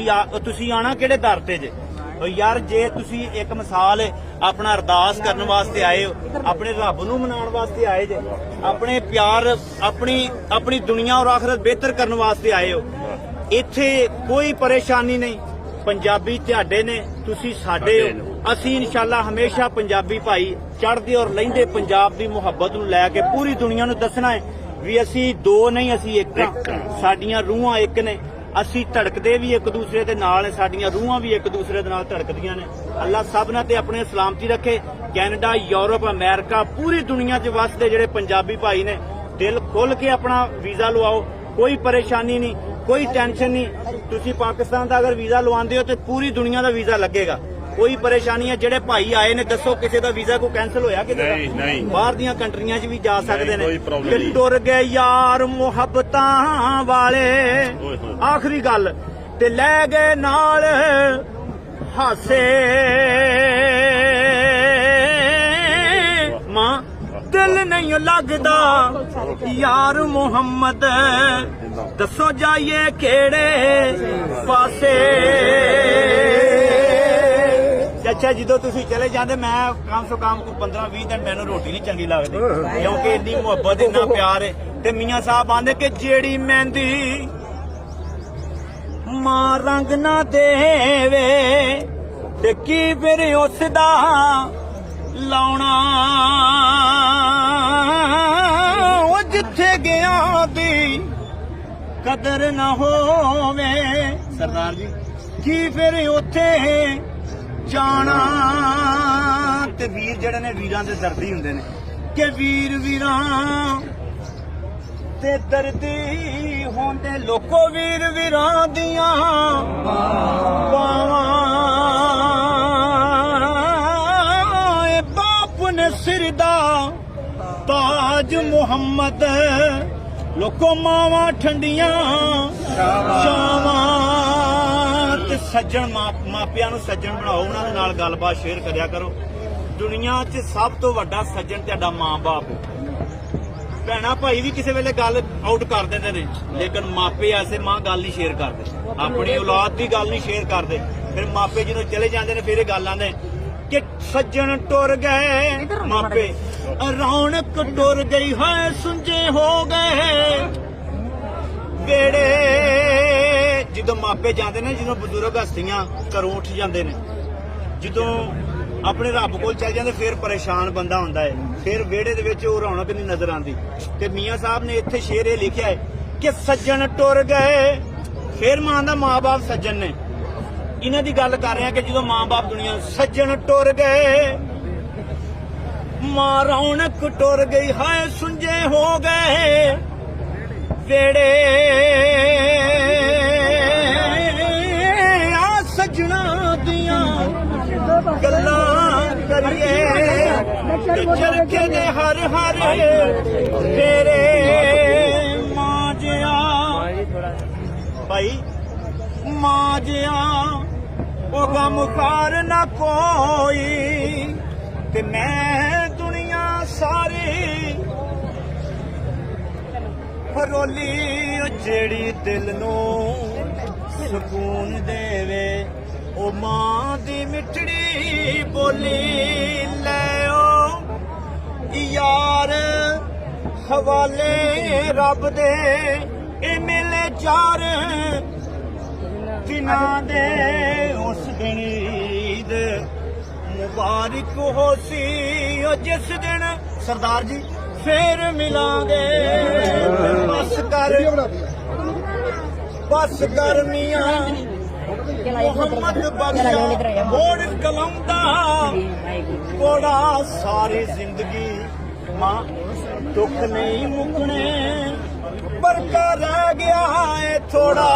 ਤੁਸੀਂ ਆ- ਤੁਸੀਂ ਆਣਾ ਕਿਹੜੇ ਦਰ ਤੇ ਜੇ? ਯਾਰ ਜੇ ਤੁਸੀਂ ਇੱਕ ਮਿਸਾਲ ਆਪਣਾ ਅਰਦਾਸ ਕਰਨ ਵਾਸਤੇ ਆਏ ਹੋ ਆਪਣੇ ਰੱਬ ਨੂੰ ਮਨਾਉਣ ਵਾਸਤੇ ਆਏ ਜੇ ਆਪਣੇ ਪਿਆਰ ਆਪਣੀ ਆਪਣੀ ਦੁਨੀਆ ਔਰ ਆਖਰਤ ਬਿਹਤਰ ਕਰਨ ਵਾਸਤੇ ਆਏ ਹੋ ਇੱਥੇ ਕੋਈ ਪਰੇਸ਼ਾਨੀ ਨਹੀਂ। ਪੰਜਾਬੀ ਤੁਹਾਡੇ ਨੇ ਤੁਸੀਂ ਸਾਡੇ ਹੋ। ਅਸੀਂ ਇਨਸ਼ਾਅੱਲਾ ਹਮੇਸ਼ਾ ਪੰਜਾਬੀ ਭਾਈ ਚੜ੍ਹਦੇ ਔਰ ਲੈਂਦੇ ਪੰਜਾਬ ਦੀ ਮੁਹੱਬਤ ਨੂੰ ਲੈ ਕੇ ਪੂਰੀ ਦੁਨੀਆ ਨੂੰ ਦੱਸਣਾ ਹੈ ਵੀ ਅਸੀਂ ਦੋ ਨਹੀਂ ਅਸੀਂ ਇੱਕ ਸਾਡੀਆਂ ਰੂਹਾਂ ਇੱਕ ਨੇ। ਅਸੀਂ ਧੜਕਦੇ ਵੀ ਇੱਕ ਦੂਸਰੇ ਦੇ ਨਾਲ ਨੇ, ਸਾਡੀਆਂ ਰੂਹਾਂ ਵੀ ਇੱਕ ਦੂਸਰੇ ਦੇ ਨਾਲ ਧੜਕਦੀਆਂ ਨੇ। ਅੱਲਾਹ ਸਭਨਾਂ ਤੇ ਆਪਣੇ ਸਲਾਮਤੀ ਰੱਖੇ। ਕੈਨੇਡਾ, ਯੂਰਪ, ਅਮਰੀਕਾ, ਪੂਰੀ ਦੁਨੀਆ 'ਚ ਵਸਦੇ ਜਿਹੜੇ ਪੰਜਾਬੀ ਭਾਈ ਨੇ, ਦਿਲ ਖੁੱਲ ਕੇ ਆਪਣਾ ਵੀਜ਼ਾ ਲਵਾਓ। ਕੋਈ ਪਰੇਸ਼ਾਨੀ ਨਹੀਂ, ਕੋਈ ਟੈਨਸ਼ਨ ਨਹੀਂ। ਤੁਸੀਂ ਪਾਕਿਸਤਾਨ ਦਾ ਅਗਰ ਵੀਜ਼ਾ ਲਵਾਉਂਦੇ ਹੋ ਤੇ ਪੂਰੀ ਦੁਨੀਆ ਦਾ ਵੀਜ਼ਾ ਲੱਗੇਗਾ। ਕੋਈ ਪਰੇਸ਼ਾਨੀ ਹੈ? ਜਿਹੜੇ ਭਾਈ ਆਏ ਨੇ ਦੱਸੋ ਕਿਸੇ ਦਾ ਵੀਜ਼ਾ ਕੋਈ ਕੈਨਸਲ ਹੋਇਆ ਕਿਤੇ ਦਾ? ਨਹੀਂ, ਨਹੀਂ। ਬਾਹਰ ਦੀਆਂ ਕੰਟਰੀਆਂ 'ਚ ਵੀ ਜਾ ਸਕਦੇ ਨੇ। ਕੋਈ problem ਕਿ ਨਹੀਂ। ਟੁਰ ਗਏ ਯਾਰ ਮੁਹੱਬਤਾਂ ਵਾਲੇ। ਓਏ ਹੋਏ। ਆਖਰੀ ਗੱਲ ਤੇ ਲੈ ਗਏ ਨਾਲ ਹਾਸੇ। ਮਾਂ ਦਿਲ ਨਹੀਂ ਲੱਗਦਾ ਯਾਰ ਮੁਹੰਮਦ। ਦੱਸੋ ਜਾਈਏ ਕਿਹੜੇ ਪਾਸੇ? ਅੱਛਾ ਜਦੋਂ ਤੁਸੀਂ ਚਲੇ ਜਾਂਦੇ ਮੈਂ ਕਮ ਸੋ ਕਮ ਕੋ 15 20 ਦਿਨ ਮੈਨੂੰ ਰੋਟੀ ਨਹੀਂ ਚੰਗੀ ਲੱਗਦੀ ਕਿਉਂਕਿ ਇੰਨੀ ਮੁਹੱਬਤ ਇੰਨਾ ਪਿਆਰ ਹੈ। ਤੇ ਮੀਆਂ ਸਾਹਿਬ ਆਂਦੇ ਕਿ ਜਿਹੜੀ ਮਹਿੰਦੀ ਮਾਂ ਰੰਗ ਨਾ ਦੇਵੇ ਤੇ ਕੀ ਫਿਰ ਉਸ ਦਾ ਲਾਉਣਾ? ਉਹ ਜਿੱਥੇ ਗਿਆ ਦੀ ਕਦਰ ਨਾ ਹੋਵੇ। ਸਰਦਾਰ ਜੀ। ਕੀ ਫਿਰ ਉੱਥੇ ਜਾਣਾ। ਤੇ ਵੀਰ ਜਿਹੜੇ ਨੇ ਵੀਰਾਂ ਦੇ ਦਰਦੀ ਹੁੰਦੇ ਨੇ। ਕਿ ਵੀਰ ਵੀਰਾਂ ਤੇ ਦਰਦੀ ਹੁੰਦੇ। ਲੋਕੋ ਵੀਰ ਵੀਰਾਂ ਦੀਆਂ ਬਾਵਾਂ ਇਹ ਬਾਪ ਨੇ ਸਿਰ ਦਾ ਤਾਜ ਮੁਹੰਮਦ। ਲੋਕੋ ਮਾਵਾਂ ਠੰਡੀਆਂ, ਸ਼ਾਮਾਂ ਸੱਜਣ ਮਾਪਿਆਂ ਨੂੰ ਸੱਜਣ ਬਣਾਓ ਉਹਨਾਂ ਦੇ ਨਾਲ ਗੱਲਬਾਤ ਸ਼ੇਅਰ ਕਰਿਆ ਕਰੋ। ਦੁਨੀਆ 'ਚ ਸਭ ਤੋਂ ਵੱਡਾ ਸੱਜਣ ਤੁਹਾਡਾ ਮਾਂ-ਬਾਪ ਹੈ। ਭੈਣਾ ਭਾਈ ਵੀ ਕਿਸੇ ਵੇਲੇ ਗੱਲ ਆਊਟ ਕਰ ਦਿੰਦੇ ਨੇ ਲੇਕਿਨ ਮਾਪੇ ਐਸੇ ਮਾਂ ਗੱਲ ਨਹੀਂ ਸ਼ੇਅਰ ਕਰਦੇ। ਆਪਣੀ ਔਲਾਦ ਦੀ ਗੱਲ ਨਹੀਂ ਸ਼ੇਅਰ ਕਰਦੇ। ਫਿਰ ਮਾਪੇ ਜਦੋਂ ਚਲੇ ਜਾਂਦੇ ਨੇ ਫਿਰ ਇਹ ਗੱਲ ਆਂਦੇ ਕਿ ਸੱਜਣ ਟੁਰ ਗਏ ਮਾਪੇ ਰੌਣਕ ਟੁਰ ਗਈ ਹੈ ਸੁੰਝੇ ਹੋ ਗਏ। ਮਾਪੇ ਜਾਂਦੇ ਨੇ ਜਦੋਂ ਬਜ਼ੁਰਗ ਹਸਤੀਆਂ ਘਰੋਂ ਉੱਠ ਜਾਂਦੇ ਨੇ। ਜਦੋਂ ਆਪਣੇ ਰੱਬ ਕੋਲ ਚੱਲ ਜਾਂਦੇ, ਫਿਰ ਪਰੇਸ਼ਾਨ ਬੰਦਾ ਹੁੰਦਾ ਹੈ ਫਿਰ ਵਿਹੜੇ ਦੇ ਵਿੱਚ ਉਹ ਰੌਣਕ ਨਹੀਂ ਨਜ਼ਰ ਆਉਂਦੀ। ਤੇ ਮੀਆਂ ਸਾਹਿਬ ਨੇ ਇੱਥੇ ਸ਼ੇਰ ਇਹ ਲਿਖਿਆ ਹੈ ਕਿ ਸੱਜਣ ਟੁਰ ਗਏ। ਫਿਰ ਮਾਂ ਦਾ ਮਾਂ-ਬਾਪ ਸੱਜਣ ਨੇ। ਇਹਨਾਂ ਦੀ ਗੱਲ ਕਰ ਰਹੇ ਕਿ ਜਦੋਂ ਮਾਂ-ਬਾਪ ਦੁਨੀਆ ਸੱਜਣ ਟੁਰ ਗਏ, ਮਾਂ ਰੌਣਕ ਟੁਰ ਗਈ, ਹਾਏ ਸੁੰਝੇ ਹੋ ਗਏ। ਵੇੜੇ ਸਜਣਾ ਦੀਆਂ ਗੱਲਾਂ ਕਰੀਏ। ਤੇ ਚਰਖੇ ਦੇ ਹਰ ਹਰ ਤੇਰੇ ਮਾਂ ਜਿਆ ਭਾਈ ਮਾਂ ਜਿਆ ਉਹ ਗਮ ਖਾਰ ਨਾ ਕੋਈ। ਤੇ ਮੈਂ ਦੁਨੀਆ ਸਾਰੀ ਫਰੋਲੀ ਜਿਹੜੀ ਦਿਲ ਨੂੰ ਸਕੂਨ ਦੇਵੇ, ਉਹ ਮਾਂ ਦੀ ਮਿੱਠੜੀ ਬੋਲੀ ਲੈਓ ਯਾਰ, ਹਵਾਲੇ ਰੱਬ ਦੇ, ਇਹ ਮਿਲੇ ਚਾਰ ਦਿਨਾਂ ਦੇ, ਉਸ ਦਿਨ ਈਦ ਮੁਬਾਰਕ ਹੋ ਸੀ, ਉਹ ਜਿਸ ਦਿਨ, ਸਰਦਾਰ ਜੀ ਫੇਰ ਮਿਲਾਂਗੇ। ਬਸ ਕਰ। ਬਸ ਕਰ ਮੀਆਂ। ਮੁਹੰਮਦ ਬਖਸ਼ਾ। ਮੋੜ ਕਲਮਦਾ ਕੋੜਾ ਸਾਰੀ ਜ਼ਿੰਦਗੀ ਮਾਂ ਦੁੱਖ ਨਹੀਂ ਮੁਕਣੇ। ਪਰ ਰਹਿ ਗਿਆ ਏ ਥੋੜਾ